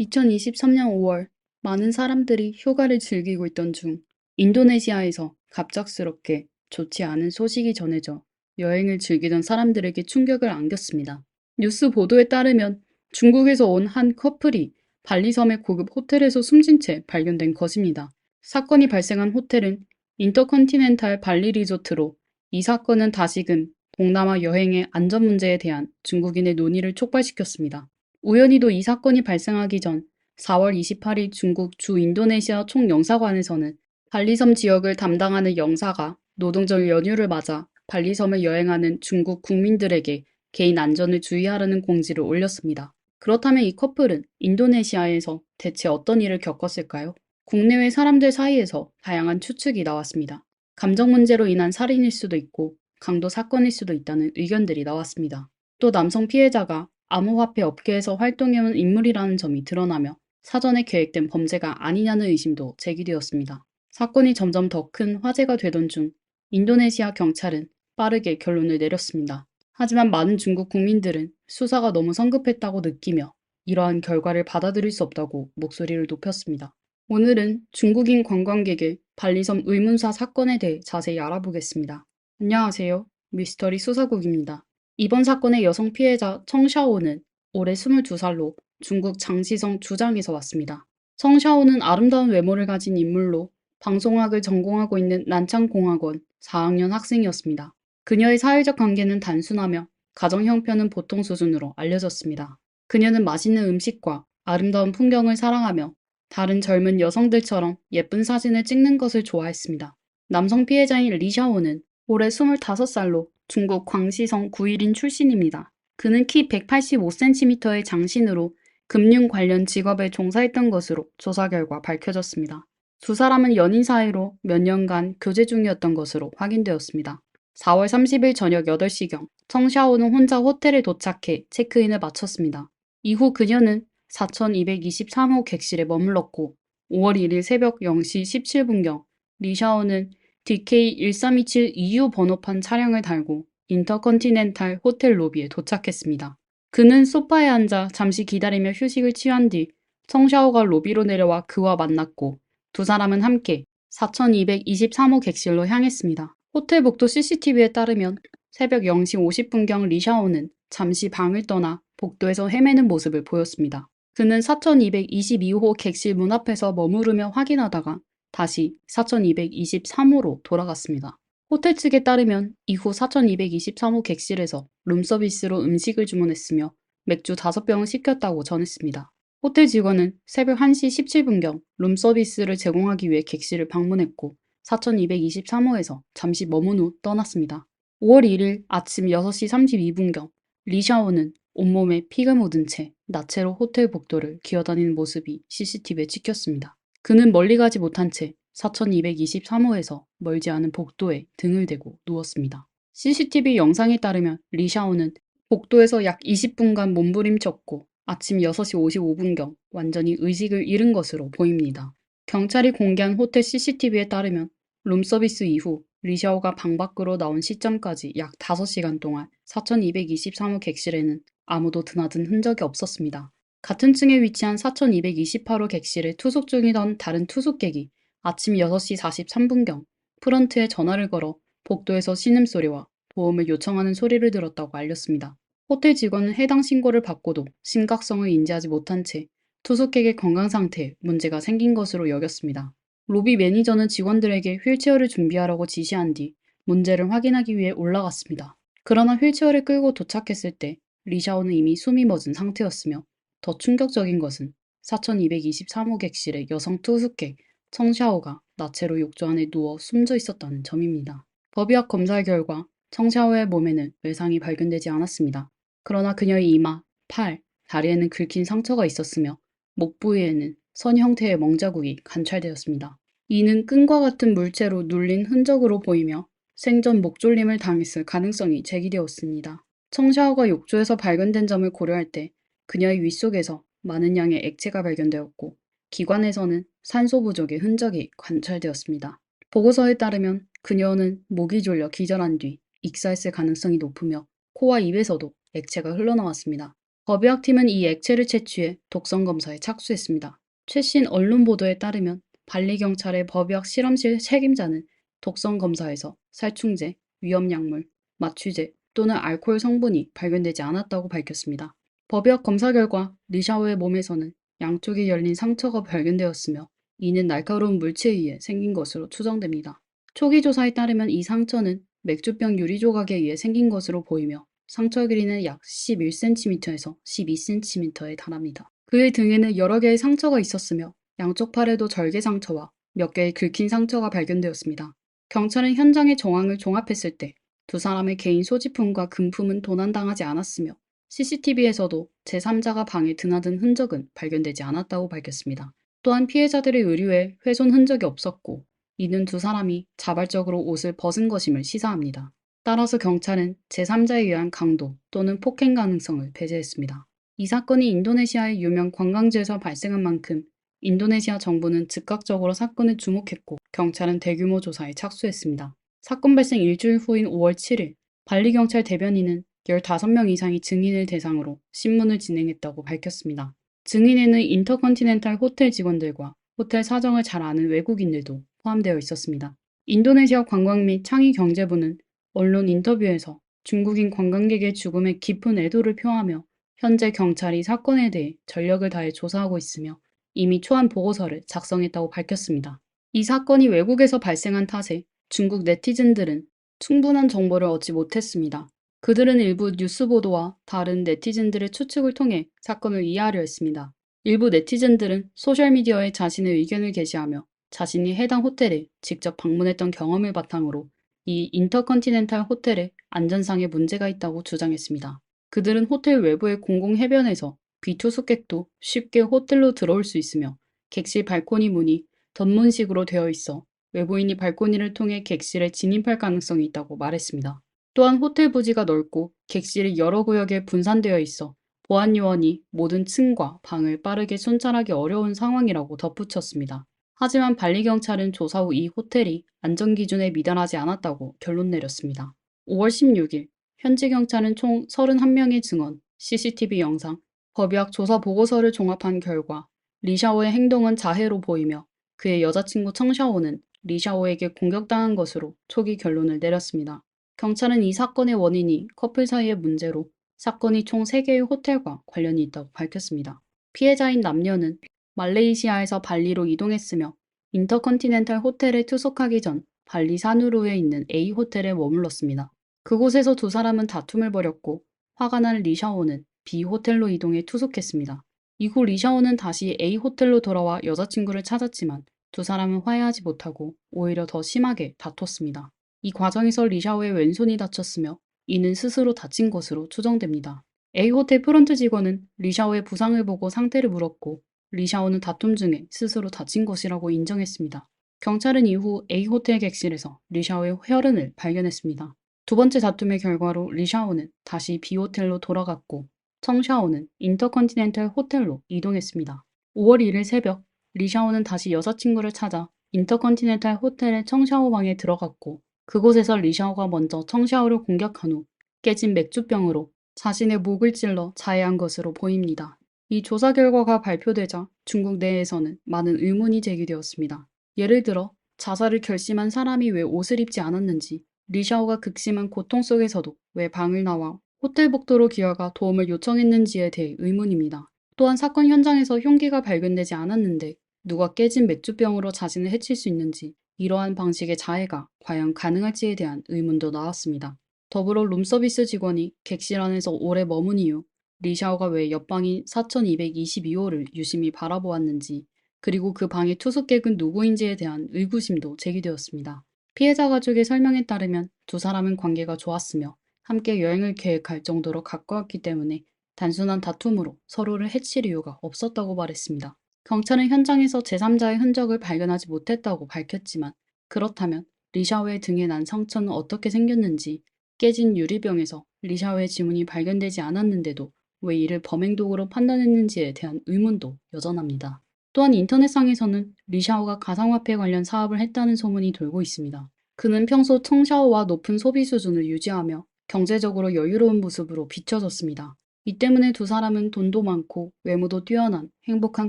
2023년 5월 많은 사람들이 휴가를 즐기고 있던 중 인도네시아에서 갑작스럽게 좋지 않은 소식이 전해져 여행을 즐기던 사람들에게 충격을 안겼습니다. 뉴스 보도에 따르면 중국에서 온 한 커플이 발리섬의 고급 호텔에서 숨진 채 발견된 것입니다. 사건이 발생한 호텔은 인터컨티넨탈 발리 리조트로 이 사건은 다시금 동남아 여행의 안전 문제에 대한 중국인의 논의를 촉발시켰습니다. 우연히도 이 사건이 발생하기 전 4월 28일 중국 주 인도네시아 총영사관에서는 발리섬 지역을 담당하는 영사가 노동절 연휴를 맞아 발리섬을 여행하는 중국 국민들에게 개인 안전을 주의하라는 공지를 올렸습니다. 그렇다면 이 커플은 인도네시아에서 대체 어떤 일을 겪었을까요? 국내외 사람들 사이에서 다양한 추측이 나왔습니다. 감정 문제로 인한 살인일 수도 있고 강도 사건일 수도 있다는 의견들이 나왔습니다. 또 남성 피해자가 암호화폐 업계에서 활동해온 인물이라는 점이 드러나며 사전에 계획된 범죄가 아니냐는 의심도 제기되었습니다. 사건이 점점 더 큰 화제가 되던 중 인도네시아 경찰은 빠르게 결론을 내렸습니다. 하지만 많은 중국 국민들은 수사가 너무 성급했다고 느끼며 이러한 결과를 받아들일 수 없다고 목소리를 높였습니다. 오늘은 중국인 관광객의 발리섬 의문사 사건에 대해 자세히 알아보겠습니다. 안녕하세요. 미스터리 수사국입니다. 이번 사건의 여성 피해자 청샤오는 올해 22살로 중국 장시성 주장에서 왔습니다. 청샤오는 아름다운 외모를 가진 인물로 방송학을 전공하고 있는 난창공학원 4학년 학생이었습니다. 그녀의 사회적 관계는 단순하며 가정 형편은 보통 수준으로 알려졌습니다. 그녀는 맛있는 음식과 아름다운 풍경을 사랑하며 다른 젊은 여성들처럼 예쁜 사진을 찍는 것을 좋아했습니다. 남성 피해자인 리샤오는 올해 25살로 중국 광시성 9일인 출신입니다. 그는 키 185cm의 장신으로 금융 관련 직업에 종사했던 것으로 조사 결과 밝혀졌습니다. 두 사람은 연인 사이로 몇 년간 교제 중이었던 것으로 확인되었습니다. 4월 30일 저녁 8시경 청샤오는 혼자 호텔에 도착해 체크인을 마쳤습니다. 이후 그녀는 4223호 객실에 머물렀고 5월 1일 새벽 0시 17분경 리샤오는 DK1327 EU 번호판 차량을 달고 인터컨티넨탈 호텔 로비에 도착했습니다. 그는 소파에 앉아 잠시 기다리며 휴식을 취한 뒤 청샤오가 로비로 내려와 그와 만났고 두 사람은 함께 4223호 객실로 향했습니다. 호텔 복도 CCTV에 따르면 새벽 0시 50분경 리샤오는 잠시 방을 떠나 복도에서 헤매는 모습을 보였습니다. 그는 4222호 객실 문 앞에서 머무르며 확인하다가 다시 4223호로 돌아갔습니다. 호텔 측에 따르면 이후 4223호 객실에서 룸서비스로 음식을 주문했으며 맥주 5병을 시켰다고 전했습니다. 호텔 직원은 새벽 1시 17분경 룸서비스를 제공하기 위해 객실을 방문했고 4223호에서 잠시 머문 후 떠났습니다. 5월 1일 아침 6시 32분경 리샤오는 온몸에 피가 묻은 채 나체로 호텔 복도를 기어다니는 모습이 CCTV에 찍혔습니다. 그는 멀리 가지 못한 채 4223호에서 멀지 않은 복도에 등을 대고 누웠습니다. CCTV 영상에 따르면 리샤오는 복도에서 약 20분간 몸부림쳤고 아침 6시 55분경 완전히 의식을 잃은 것으로 보입니다. 경찰이 공개한 호텔 CCTV에 따르면 룸서비스 이후 리샤오가 방 밖으로 나온 시점까지 약 5시간 동안 4223호 객실에는 아무도 드나든 흔적이 없었습니다. 같은 층에 위치한 4228호 객실에 투숙 중이던 다른 투숙객이 아침 6시 43분경 프런트에 전화를 걸어 복도에서 신음소리와 보험을 요청하는 소리를 들었다고 알렸습니다. 호텔 직원은 해당 신고를 받고도 심각성을 인지하지 못한 채 투숙객의 건강 상태에 문제가 생긴 것으로 여겼습니다. 로비 매니저는 직원들에게 휠체어를 준비하라고 지시한 뒤 문제를 확인하기 위해 올라갔습니다. 그러나 휠체어를 끌고 도착했을 때 리샤오는 이미 숨이 멎은 상태였으며 더 충격적인 것은 4223호 객실의 여성 투숙객 청샤오가 나체로 욕조 안에 누워 숨져 있었다는 점입니다. 법의학 검사 결과 청샤오의 몸에는 외상이 발견되지 않았습니다. 그러나 그녀의 이마, 팔, 다리에는 긁힌 상처가 있었으며 목 부위에는 선 형태의 멍자국이 관찰되었습니다. 이는 끈과 같은 물체로 눌린 흔적으로 보이며 생전 목졸림을 당했을 가능성이 제기되었습니다. 청샤오가 욕조에서 발견된 점을 고려할 때 그녀의 윗속에서 많은 양의 액체가 발견되었고 기관에서는 산소 부족의 흔적이 관찰되었습니다. 보고서에 따르면 그녀는 목이 졸려 기절한 뒤 익사했을 가능성이 높으며 코와 입에서도 액체가 흘러나왔습니다. 법의학팀은 이 액체를 채취해 독성 검사에 착수했습니다. 최신 언론 보도에 따르면 발리 경찰의 법의학 실험실 책임자는 독성 검사에서 살충제, 위험약물, 마취제 또는 알코올 성분이 발견되지 않았다고 밝혔습니다. 법의학 검사 결과 리샤오의 몸에서는 양쪽에 열린 상처가 발견되었으며 이는 날카로운 물체에 의해 생긴 것으로 추정됩니다. 초기 조사에 따르면 이 상처는 맥주병 유리 조각에 의해 생긴 것으로 보이며 상처 길이는 약 11cm에서 12cm에 달합니다. 그의 등에는 여러 개의 상처가 있었으며 양쪽 팔에도 절개 상처와 몇 개의 긁힌 상처가 발견되었습니다. 경찰은 현장의 정황을 종합했을 때 두 사람의 개인 소지품과 금품은 도난당하지 않았으며 CCTV에서도 제3자가 방에 드나든 흔적은 발견되지 않았다고 밝혔습니다. 또한 피해자들의 의류에 훼손 흔적이 없었고 이는 두 사람이 자발적으로 옷을 벗은 것임을 시사합니다. 따라서 경찰은 제3자에 의한 강도 또는 폭행 가능성을 배제했습니다. 이 사건이 인도네시아의 유명 관광지에서 발생한 만큼 인도네시아 정부는 즉각적으로 사건을 주목했고 경찰은 대규모 조사에 착수했습니다. 사건 발생 일주일 후인 5월 7일 발리 경찰 대변인은 15명 이상의 증인을 대상으로 신문을 진행했다고 밝혔습니다. 증인에는 인터컨티넨탈 호텔 직원들과 호텔 사정을 잘 아는 외국인들도 포함되어 있었습니다. 인도네시아 관광 및 창의 경제부는 언론 인터뷰에서 중국인 관광객의 죽음에 깊은 애도를 표하며 현재 경찰이 사건에 대해 전력을 다해 조사하고 있으며 이미 초안 보고서를 작성했다고 밝혔습니다. 이 사건이 외국에서 발생한 탓에 중국 네티즌들은 충분한 정보를 얻지 못했습니다. 그들은 일부 뉴스 보도와 다른 네티즌들의 추측을 통해 사건을 이해하려 했습니다. 일부 네티즌들은 소셜미디어에 자신의 의견을 게시하며 자신이 해당 호텔에 직접 방문했던 경험을 바탕으로 이 인터컨티넨탈 호텔에 안전상의 문제가 있다고 주장했습니다. 그들은 호텔 외부의 공공 해변에서 비투숙객도 쉽게 호텔로 들어올 수 있으며 객실 발코니 문이 덧문식으로 되어 있어 외부인이 발코니를 통해 객실에 진입할 가능성이 있다고 말했습니다. 또한 호텔 부지가 넓고 객실이 여러 구역에 분산되어 있어 보안 요원이 모든 층과 방을 빠르게 순찰하기 어려운 상황이라고 덧붙였습니다. 하지만 발리 경찰은 조사 후 이 호텔이 안전 기준에 미달하지 않았다고 결론 내렸습니다. 5월 16일 현지 경찰은 총 31명의 증언, CCTV 영상, 법의학 조사 보고서를 종합한 결과 리샤오의 행동은 자해로 보이며 그의 여자친구 청샤오는 리샤오에게 공격당한 것으로 초기 결론을 내렸습니다. 경찰은 이 사건의 원인이 커플 사이의 문제로 사건이 총 3개의 호텔과 관련이 있다고 밝혔습니다. 피해자인 남녀는 말레이시아에서 발리로 이동했으며 인터컨티넨탈 호텔에 투숙하기 전 발리 산우루에 있는 A 호텔에 머물렀습니다. 그곳에서 두 사람은 다툼을 벌였고 화가 난 리샤오는 B 호텔로 이동해 투숙했습니다. 이후 리샤오는 다시 A 호텔로 돌아와 여자친구를 찾았지만 두 사람은 화해하지 못하고 오히려 더 심하게 다퉜습니다. 이 과정에서 리샤오의 왼손이 다쳤으며 이는 스스로 다친 것으로 추정됩니다. A호텔 프론트 직원은 리샤오의 부상을 보고 상태를 물었고 리샤오는 다툼 중에 스스로 다친 것이라고 인정했습니다. 경찰은 이후 A호텔 객실에서 리샤오의 혈흔을 발견했습니다. 두 번째 다툼의 결과로 리샤오는 다시 B호텔로 돌아갔고 청샤오는 인터컨티넨탈 호텔로 이동했습니다. 5월 1일 새벽 리샤오는 다시 여자친구를 찾아 인터컨티넨탈 호텔의 청샤오 방에 들어갔고 그곳에서 리샤오가 먼저 청샤오를 공격한 후 깨진 맥주병으로 자신의 목을 찔러 자해한 것으로 보입니다. 이 조사 결과가 발표되자 중국 내에서는 많은 의문이 제기되었습니다. 예를 들어 자살을 결심한 사람이 왜 옷을 입지 않았는지, 리샤오가 극심한 고통 속에서도 왜 방을 나와 호텔 복도로 기어가 도움을 요청했는지에 대해 의문입니다. 또한 사건 현장에서 흉기가 발견되지 않았는데 누가 깨진 맥주병으로 자신을 해칠 수 있는지 이러한 방식의 자해가 과연 가능할지에 대한 의문도 나왔습니다. 더불어 룸서비스 직원이 객실 안에서 오래 머문 이후 리샤오가 왜 옆방인 4222호를 유심히 바라보았는지 그리고 그 방의 투숙객은 누구인지에 대한 의구심도 제기되었습니다. 피해자 가족의 설명에 따르면 두 사람은 관계가 좋았으며 함께 여행을 계획할 정도로 가까웠기 때문에 단순한 다툼으로 서로를 해칠 이유가 없었다고 말했습니다. 경찰은 현장에서 제3자의 흔적을 발견하지 못했다고 밝혔지만 그렇다면 리샤오의 등에 난 상처는 어떻게 생겼는지 깨진 유리병에서 리샤오의 지문이 발견되지 않았는데도 왜 이를 범행 도구로 판단했는지에 대한 의문도 여전합니다. 또한 인터넷상에서는 리샤오가 가상화폐 관련 사업을 했다는 소문이 돌고 있습니다. 그는 평소 청샤오와 높은 소비 수준을 유지하며 경제적으로 여유로운 모습으로 비춰졌습니다. 이 때문에 두 사람은 돈도 많고 외모도 뛰어난 행복한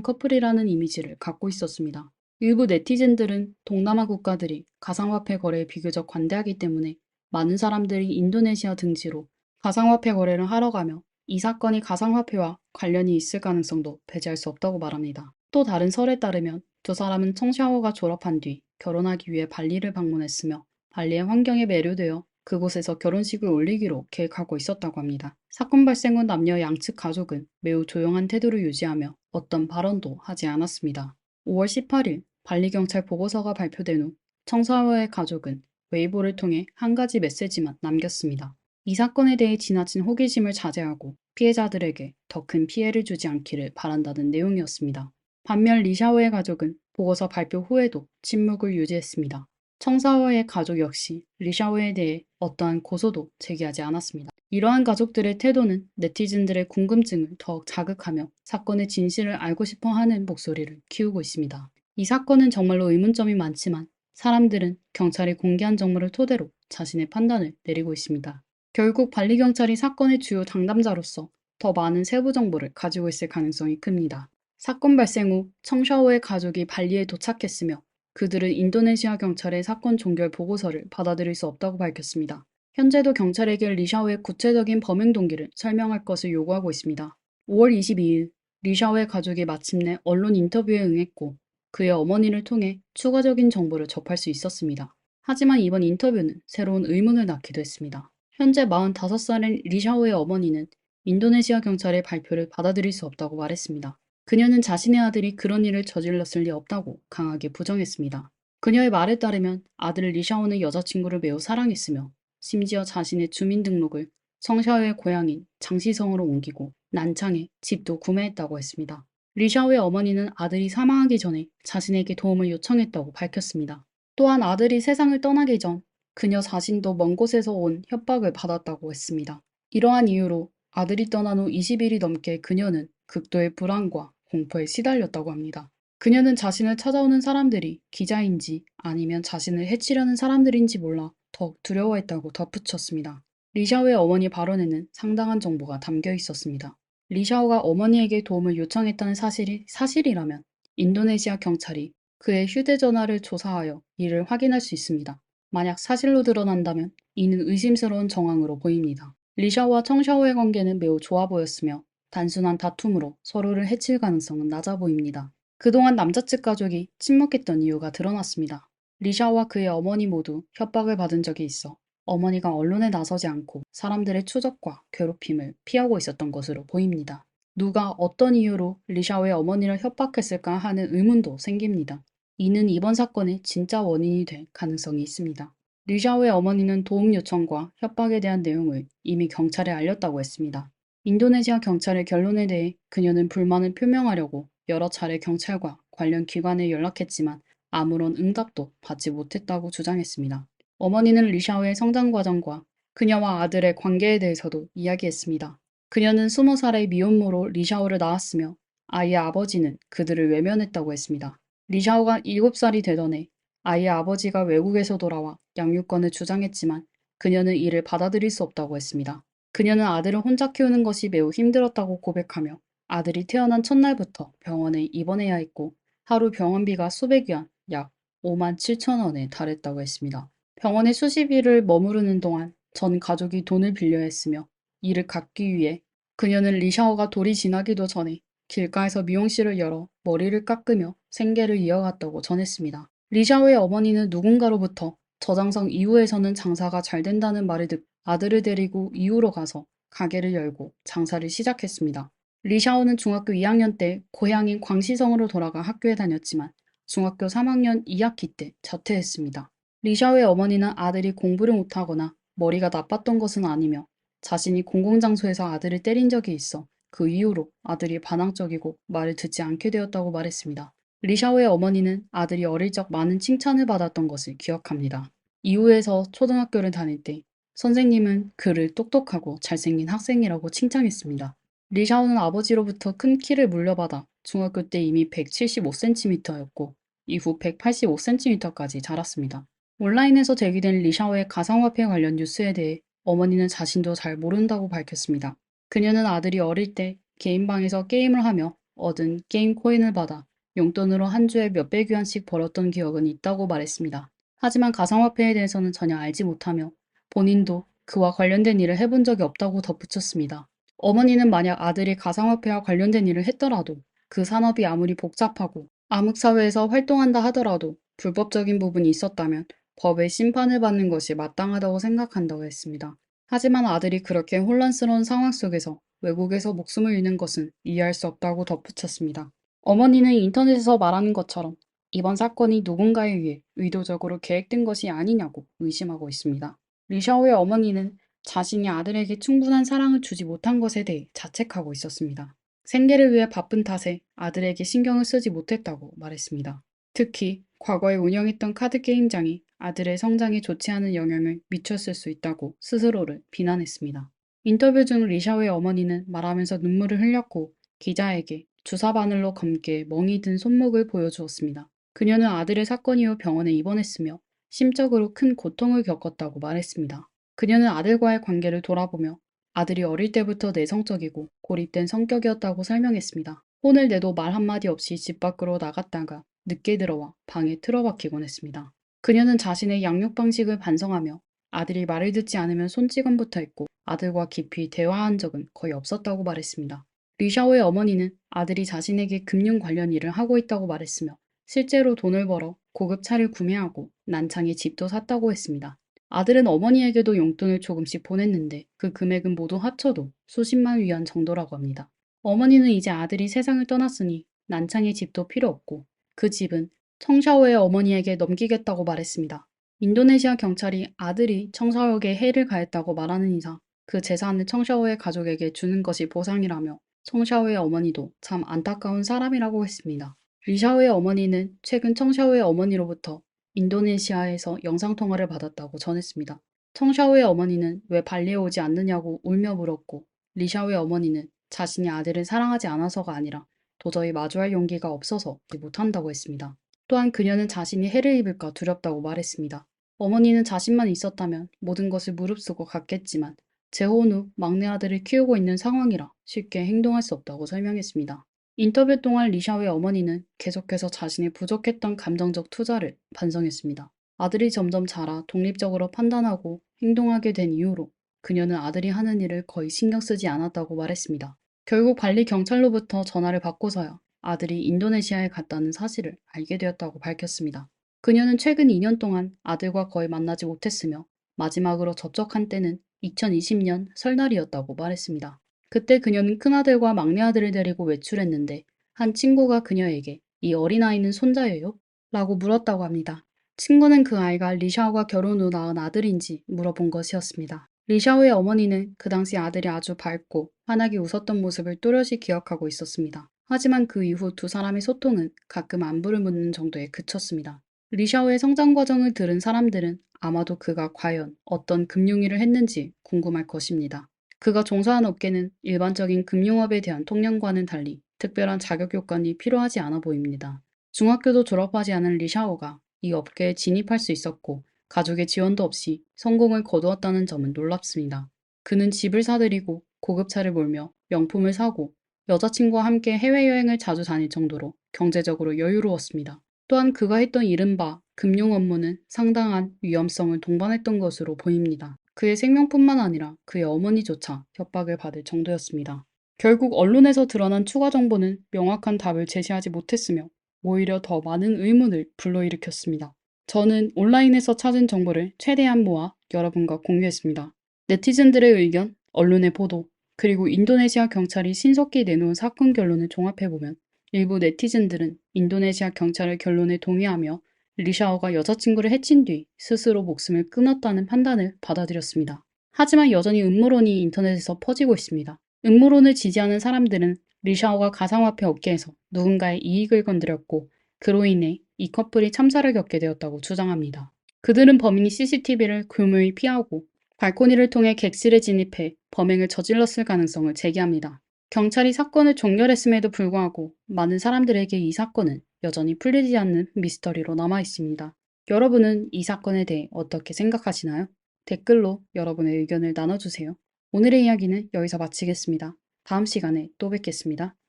커플이라는 이미지를 갖고 있었습니다. 일부 네티즌들은 동남아 국가들이 가상화폐 거래에 비교적 관대하기 때문에 많은 사람들이 인도네시아 등지로 가상화폐 거래를 하러 가며 이 사건이 가상화폐와 관련이 있을 가능성도 배제할 수 없다고 말합니다. 또 다른 설에 따르면 두 사람은 청샤워가 졸업한 뒤 결혼하기 위해 발리를 방문했으며 발리의 환경에 매료되어 그곳에서 결혼식을 올리기로 계획하고 있었다고 합니다. 사건 발생 후 남녀 양측 가족은 매우 조용한 태도를 유지하며 어떤 발언도 하지 않았습니다. 5월 18일 발리 경찰 보고서가 발표된 후 청사와의 가족은 웨이보를 통해 한 가지 메시지만 남겼습니다. 이 사건에 대해 지나친 호기심을 자제하고 피해자들에게 더 큰 피해를 주지 않기를 바란다는 내용이었습니다. 반면 리샤오의 가족은 보고서 발표 후에도 침묵을 유지했습니다. 청사와의 가족 역시 리샤오에 대해 어떠한 고소도 제기하지 않았습니다. 이러한 가족들의 태도는 네티즌들의 궁금증을 더욱 자극하며 사건의 진실을 알고 싶어 하는 목소리를 키우고 있습니다. 이 사건은 정말로 의문점이 많지만 사람들은 경찰이 공개한 정보를 토대로 자신의 판단을 내리고 있습니다. 결국 발리 경찰이 사건의 주요 당담자로서 더 많은 세부 정보를 가지고 있을 가능성이 큽니다. 사건 발생 후 청샤오의 가족이 발리에 도착했으며 그들은 인도네시아 경찰의 사건 종결 보고서를 받아들일 수 없다고 밝혔습니다. 현재도 경찰에게 리샤오의 구체적인 범행 동기를 설명할 것을 요구하고 있습니다. 5월 22일 리샤오의 가족이 마침내 언론 인터뷰에 응했고 그의 어머니를 통해 추가적인 정보를 접할 수 있었습니다. 하지만 이번 인터뷰는 새로운 의문을 낳기도 했습니다. 현재 45살인 리샤오의 어머니는 인도네시아 경찰의 발표를 받아들일 수 없다고 말했습니다. 그녀는 자신의 아들이 그런 일을 저질렀을 리 없다고 강하게 부정했습니다. 그녀의 말에 따르면 아들 리샤오는 여자친구를 매우 사랑했으며 심지어 자신의 주민등록을 성샤오의 고향인 장시성으로 옮기고 난창에 집도 구매했다고 했습니다. 리샤오의 어머니는 아들이 사망하기 전에 자신에게 도움을 요청했다고 밝혔습니다. 또한 아들이 세상을 떠나기 전 그녀 자신도 먼 곳에서 온 협박을 받았다고 했습니다. 이러한 이유로 아들이 떠난 후 20일이 넘게 그녀는 극도의 불안과 공포에 시달렸다고 합니다. 그녀는 자신을 찾아오는 사람들이 기자인지 아니면 자신을 해치려는 사람들인지 몰라 더욱 두려워했다고 덧붙였습니다. 리샤오의 어머니 발언에는 상당한 정보가 담겨 있었습니다. 리샤오가 어머니에게 도움을 요청했다는 사실이 사실이라면 인도네시아 경찰이 그의 휴대전화를 조사하여 이를 확인할 수 있습니다. 만약 사실로 드러난다면 이는 의심스러운 정황으로 보입니다. 리샤오와 청샤오의 관계는 매우 좋아 보였으며 단순한 다툼으로 서로를 해칠 가능성은 낮아 보입니다. 그동안 남자 측 가족이 침묵했던 이유가 드러났습니다. 리샤와 그의 어머니 모두 협박을 받은 적이 있어 어머니가 언론에 나서지 않고 사람들의 추적과 괴롭힘을 피하고 있었던 것으로 보입니다. 누가 어떤 이유로 리샤오의 어머니를 협박했을까 하는 의문도 생깁니다. 이는 이번 사건의 진짜 원인이 될 가능성이 있습니다. 리샤오의 어머니는 도움 요청과 협박에 대한 내용을 이미 경찰에 알렸다고 했습니다. 인도네시아 경찰의 결론에 대해 그녀는 불만을 표명하려고 여러 차례 경찰과 관련 기관에 연락했지만 아무런 응답도 받지 못했다고 주장했습니다. 어머니는 리샤오의 성장 과정과 그녀와 아들의 관계에 대해서도 이야기했습니다. 그녀는 20살의 미혼모로 리샤오를 낳았으며 아이의 아버지는 그들을 외면했다고 했습니다. 리샤오가 7살이 되던 해 아이의 아버지가 외국에서 돌아와 양육권을 주장했지만 그녀는 이를 받아들일 수 없다고 했습니다. 그녀는 아들을 혼자 키우는 것이 매우 힘들었다고 고백하며 아들이 태어난 첫날부터 병원에 입원해야 했고 하루 병원비가 수백 위안, 약 5만 7천 원에 달했다고 했습니다. 병원에 수십 일을 머무르는 동안 전 가족이 돈을 빌려 했으며 이를 갚기 위해 그녀는 리샤오가 돌이 지나기도 전에 길가에서 미용실을 열어 머리를 깎으며 생계를 이어갔다고 전했습니다. 리샤오의 어머니는 누군가로부터 저장성 이후에서는 장사가 잘 된다는 말을 듣고 아들을 데리고 이후로 가서 가게를 열고 장사를 시작했습니다. 리샤오는 중학교 2학년 때 고향인 광시성으로 돌아가 학교에 다녔지만 중학교 3학년 2학기 때 자퇴했습니다. 리샤오의 어머니는 아들이 공부를 못하거나 머리가 나빴던 것은 아니며 자신이 공공장소에서 아들을 때린 적이 있어 그 이후로 아들이 반항적이고 말을 듣지 않게 되었다고 말했습니다. 리샤오의 어머니는 아들이 어릴 적 많은 칭찬을 받았던 것을 기억합니다. 이후에서 초등학교를 다닐 때 선생님은 그를 똑똑하고 잘생긴 학생이라고 칭찬했습니다. 리샤오는 아버지로부터 큰 키를 물려받아 중학교 때 이미 175cm였고 이후 185cm까지 자랐습니다. 온라인에서 제기된 리샤오의 가상화폐 관련 뉴스에 대해 어머니는 자신도 잘 모른다고 밝혔습니다. 그녀는 아들이 어릴 때 개인방에서 게임을 하며 얻은 게임 코인을 받아 용돈으로 한 주에 몇백 위안씩 벌었던 기억은 있다고 말했습니다. 하지만 가상화폐에 대해서는 전혀 알지 못하며 본인도 그와 관련된 일을 해본 적이 없다고 덧붙였습니다. 어머니는 만약 아들이 가상화폐와 관련된 일을 했더라도 그 산업이 아무리 복잡하고 암흑사회에서 활동한다 하더라도 불법적인 부분이 있었다면 법의 심판을 받는 것이 마땅하다고 생각한다고 했습니다. 하지만 아들이 그렇게 혼란스러운 상황 속에서 외국에서 목숨을 잃는 것은 이해할 수 없다고 덧붙였습니다. 어머니는 인터넷에서 말하는 것처럼 이번 사건이 누군가에 의해 의도적으로 계획된 것이 아니냐고 의심하고 있습니다. 리샤오의 어머니는 자신이 아들에게 충분한 사랑을 주지 못한 것에 대해 자책하고 있었습니다. 생계를 위해 바쁜 탓에 아들에게 신경을 쓰지 못했다고 말했습니다. 특히 과거에 운영했던 카드 게임장이 아들의 성장에 좋지 않은 영향을 미쳤을 수 있다고 스스로를 비난했습니다. 인터뷰 중 리샤오의 어머니는 말하면서 눈물을 흘렸고 기자에게 주사 바늘로 검게 멍이 든 손목을 보여주었습니다. 그녀는 아들의 사건 이후 병원에 입원했으며 심적으로 큰 고통을 겪었다고 말했습니다. 그녀는 아들과의 관계를 돌아보며 아들이 어릴 때부터 내성적이고 고립된 성격이었다고 설명했습니다. 혼을 내도 말 한마디 없이 집 밖으로 나갔다가 늦게 들어와 방에 틀어박히곤 했습니다. 그녀는 자신의 양육 방식을 반성하며 아들이 말을 듣지 않으면 손찌검부터 했고 아들과 깊이 대화한 적은 거의 없었다고 말했습니다. 리샤오의 어머니는 아들이 자신에게 금융 관련 일을 하고 있다고 말했으며 실제로 돈을 벌어 고급 차를 구매하고 난창에 집도 샀다고 했습니다. 아들은 어머니에게도 용돈을 조금씩 보냈는데 그 금액은 모두 합쳐도 수십만 위안 정도라고 합니다. 어머니는 이제 아들이 세상을 떠났으니 난창의 집도 필요 없고 그 집은 청샤오의 어머니에게 넘기겠다고 말했습니다. 인도네시아 경찰이 아들이 청샤오에게 해를 가했다고 말하는 이상 그 재산을 청샤오의 가족에게 주는 것이 보상이라며 청샤오의 어머니도 참 안타까운 사람이라고 했습니다. 리샤오의 어머니는 최근 청샤오의 어머니로부터 인도네시아에서 영상통화를 받았다고 전했습니다. 청샤오의 어머니는 왜 발리에 오지 않느냐고 울며 물었고 리샤오의 어머니는 자신이 아들을 사랑하지 않아서가 아니라 도저히 마주할 용기가 없어서 못한다고 했습니다. 또한 그녀는 자신이 해를 입을까 두렵다고 말했습니다. 어머니는 자신만 있었다면 모든 것을 무릅쓰고 갔겠지만 재혼 후 막내 아들을 키우고 있는 상황이라 쉽게 행동할 수 없다고 설명했습니다. 인터뷰 동안 리샤오의 어머니는 계속해서 자신이 부족했던 감정적 투자를 반성했습니다. 아들이 점점 자라 독립적으로 판단하고 행동하게 된 이후로 그녀는 아들이 하는 일을 거의 신경 쓰지 않았다고 말했습니다. 결국 발리 경찰로부터 전화를 받고서야 아들이 인도네시아에 갔다는 사실을 알게 되었다고 밝혔습니다. 그녀는 최근 2년 동안 아들과 거의 만나지 못했으며 마지막으로 접촉한 때는 2020년 설날이었다고 말했습니다. 그때 그녀는 큰아들과 막내아들을 데리고 외출했는데 한 친구가 그녀에게 이 어린아이는 손자예요? 라고 물었다고 합니다. 친구는 그 아이가 리샤오가 결혼 후 낳은 아들인지 물어본 것이었습니다. 리샤오의 어머니는 그 당시 아들이 아주 밝고 환하게 웃었던 모습을 또렷이 기억하고 있었습니다. 하지만 그 이후 두 사람의 소통은 가끔 안부를 묻는 정도에 그쳤습니다. 리샤오의 성장 과정을 들은 사람들은 아마도 그가 과연 어떤 금융일을 했는지 궁금할 것입니다. 그가 종사한 업계는 일반적인 금융업에 대한 통념과는 달리 특별한 자격 요건이 필요하지 않아 보입니다. 중학교도 졸업하지 않은 리샤오가 이 업계에 진입할 수 있었고 가족의 지원도 없이 성공을 거두었다는 점은 놀랍습니다. 그는 집을 사들이고 고급차를 몰며 명품을 사고 여자친구와 함께 해외여행을 자주 다닐 정도로 경제적으로 여유로웠습니다. 또한 그가 했던 이른바 금융 업무는 상당한 위험성을 동반했던 것으로 보입니다. 그의 생명뿐만 아니라 그의 어머니조차 협박을 받을 정도였습니다. 결국 언론에서 드러난 추가 정보는 명확한 답을 제시하지 못했으며 오히려 더 많은 의문을 불러일으켰습니다. 저는 온라인에서 찾은 정보를 최대한 모아 여러분과 공유했습니다. 네티즌들의 의견, 언론의 보도, 그리고 인도네시아 경찰이 신속히 내놓은 사건 결론을 종합해보면 일부 네티즌들은 인도네시아 경찰의 결론에 동의하며 리샤오가 여자친구를 해친 뒤 스스로 목숨을 끊었다는 판단을 받아들였습니다. 하지만 여전히 음모론이 인터넷에서 퍼지고 있습니다. 음모론을 지지하는 사람들은 리샤오가 가상화폐 업계에서 누군가의 이익을 건드렸고 그로 인해 이 커플이 참사를 겪게 되었다고 주장합니다. 그들은 범인이 CCTV를 교묘히 피하고 발코니를 통해 객실에 진입해 범행을 저질렀을 가능성을 제기합니다. 경찰이 사건을 종결했음에도 불구하고 많은 사람들에게 이 사건은 여전히 풀리지 않는 미스터리로 남아 있습니다. 여러분은 이 사건에 대해 어떻게 생각하시나요? 댓글로 여러분의 의견을 나눠주세요. 오늘의 이야기는 여기서 마치겠습니다. 다음 시간에 또 뵙겠습니다.